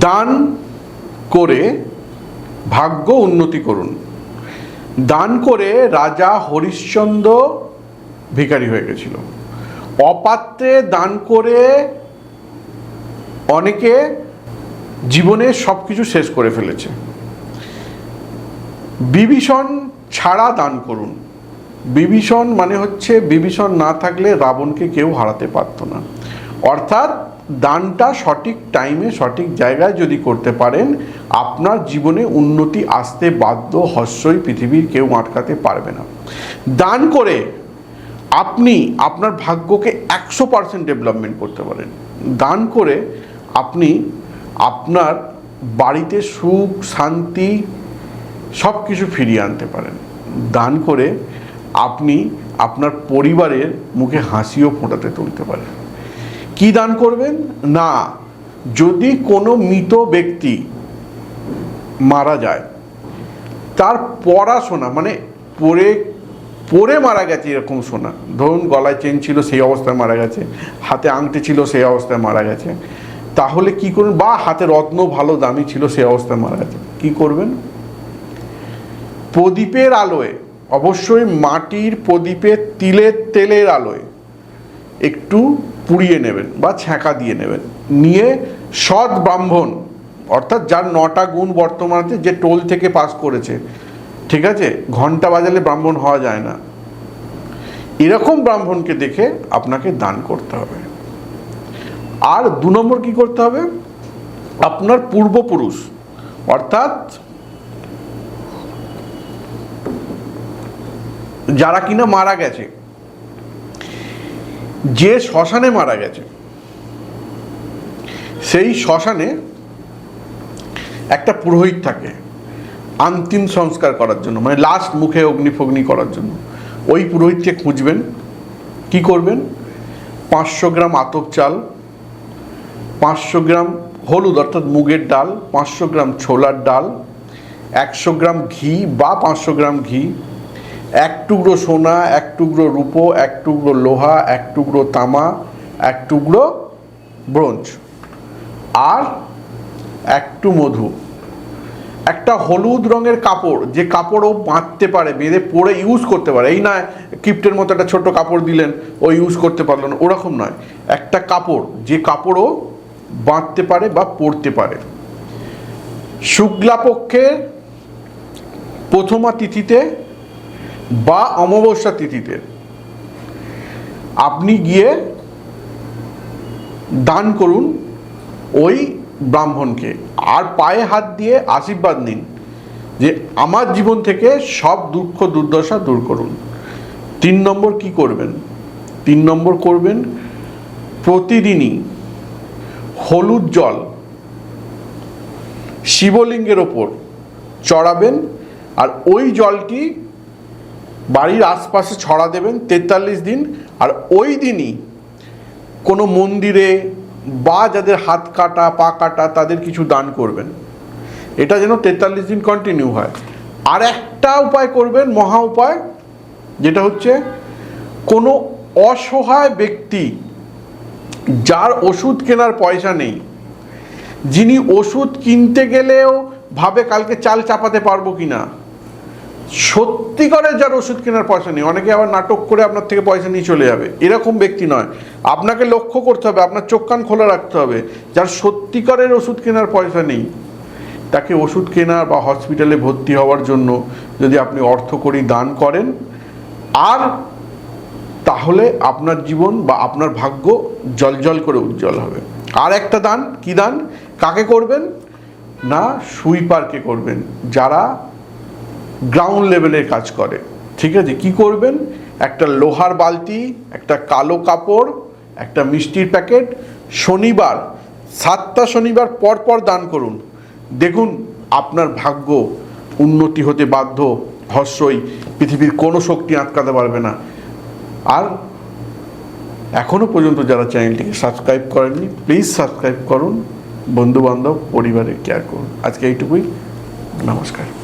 দান করে ভাগ্য উন্নতি করুন। দান করে রাজা হরিশ্চন্দ্র ভিখারি হয়ে গেছিল। অপাত্রে দান করে অনেকে জীবনে সব কিছু শেষ করে ফেলেছে। বিভীষণ ছাড়া দান করুন। বিভীষণ মানে হচ্ছে, বিভীষণ না থাকলে রাবণকে কেউ হারাতে পারত না। অর্থাৎ দানটা সঠিক টাইমে সঠিক জায়গায় যদি করতে পারেন, আপনার জীবনে উন্নতি আসতে বাধ্য হস্যই পৃথিবীর কেউ আটকাতে পারবে না। দান করে আপনি আপনার ভাগ্যকে একশো পার্সেন্ট ডেভেলপমেন্ট করতে পারেন। দান করে আপনি আপনার বাড়িতে সুখ, শান্তি সব কিছু ফিরিয়ে আনতে পারেন। দান করে আপনি আপনার পরিবারের মুখে হাসিও ফোটাতে তুলতে পারেন। কি দান করবেন? না। যদি কোনো মৃত ব্যক্তি মারা যায়, তার পড়াশোনা মানে পড়ে পড়ে মারা গেছে এরকম শোনা। ধরুন গলায় চেন ছিল, সেই অবস্থায় মারা গেছে। হাতে আংটি ছিল, সেই অবস্থায় মারা গেছে। তাহলে কি করবেন? বা হাতে রত্ন ভালো, দামি ছিল, সেই অবস্থায় মারা গেছে। কি করবেন? প্রদীপের আলোয়, অবশ্যই মাটির প্রদীপের তিলের, তেলের আলোয় একটু পুড়িয়ে নেবেন বা ছ্যাঁকা দিয়ে নেবেন। নিয়ে সৎ ব্রাহ্মণ, অর্থাৎ যার নটা গুণ বর্তমানে যে টোল থেকে পাস করেছে, ঠিক আছে? ঘণ্টা বাজালে ব্রাহ্মণ হওয়া যায় না। এরকম ব্রাহ্মণকে দেখে আপনাকে দান করতে হবে। আর দু নম্বর কি করতে হবে? আপনার পূর্বপুরুষ, অর্থাৎ যারা কিনা মারা গেছে যে শ্মশানে মারা গেছে, সেই শ্মশানে একটা পুরোহিত থাকে, আন্তিম সংস্কার করার জন্য মানে লাস্ট মুখে অগ্নিফগ্নি করার জন্য। ওই পুরোহিতকে খুঁজবেন, কি করবেন? পাঁচশো গ্রাম আতপ চাল, পাঁচশো গ্রাম হলুদ, অর্থাৎ মুগের ডাল, পাঁচশো গ্রাম ছোলার ডাল, একশো গ্রাম ঘি বা পাঁচশো গ্রাম ঘি এক টুকরো সোনা, এক টুকরো রূপো, এক টুকরো লোহা, এক টুকরো তামা, এক টুকরো ব্রোঞ্জ। আর একটু মধু। একটা হলুদ রঙের কাপড়, যে কাপড় ও বাঁধতে পারে, বেঁধে পরে ইউজ করতে পারে। এই না কিপ্টের মতো একটা ছোট্ট কাপড় দিলেন, ও ইউজ করতে পারল না। ওরকম নয়। একটা কাপড়, যে কাপড়ও বাঁধতে পারে বা পরতে পারে। শুক্লাপক্ষের প্রথমা তিথিতে বা অমাবস্যা তিথিতে আপনি গিয়ে দান করুন ওই ব্রাহ্মণকে। আর পায়ে হাত দিয়ে আশীর্বাদ নিন যে আমার জীবন থেকে সব দুঃখ, দুর্দশা দূর করুন। তিন নম্বর কি করবেন? তিন নম্বর করবেন প্রতিদিনই হলুদ জল শিবলিঙ্গের ওপর চড়াবেন আর ওই জলটি বাড়ির আশপাশে ছড়া দেবেন তেতাল্লিশ দিন, আর ওই দিনই কোনো মন্দিরে বা যাদের হাত কাটা, পা কাটা, তাদের কিছু দান করবেন। এটা যেন তেতাল্লিশ দিন কন্টিনিউ হয়। আর একটা উপায় করবেন, মহা উপায়, যেটা হচ্ছে কোনো অসহায় ব্যক্তি যার ওষুধ কেনার পয়সা নেই, যিনি ওষুধ কিনতে গেলেও ভাবে কালকে চাল চাপাতে পারব কি না সত্যিকারের যার ওষুধ কেনার পয়সা নেই, অনেকে আবার নাটক করে আপনার থেকে পয়সা নিয়ে চলে যাবে। এরকম ব্যক্তি নয়। আপনাকে লক্ষ্য করতে হবে, আপনার চোখ কান খোলা রাখতে হবে, যার সত্যিকারের ওষুধ কেনার পয়সা নেই। তাকে ওষুধ কেনার বা হসপিটালে ভর্তি হওয়ার জন্য যদি আপনি অর্থ করি দান করেন, আর তাহলে আপনার জীবন বা আপনার ভাগ্য জলজল করে উজ্জ্বল হবে। আর একটা দান, কি দান? কাকে করবেন? না, সুইপারকে করবেন। যারা গ্রাউন্ড লেভেলের কাজ করে। ঠিক আছে? কি করবেন? একটা লোহার বালতি, একটা কালো কাপড়, একটা মিষ্টির প্যাকেট, শনিবার, সাতটা শনিবার পর পর দান করুন। দেখুন, আপনার ভাগ্য উন্নতি হতে বাধ্য হস্যই পৃথিবীর কোনো শক্তি আটকাতে পারবে না। আর এখনও পর্যন্ত যারা চ্যানেলটিকে সাবস্ক্রাইব করেননি, প্লিজ সাবস্ক্রাইব করুন। বন্ধুবান্ধব, পরিবারের কেয়ার করুন। আজকে এইটুকুই। নমস্কার।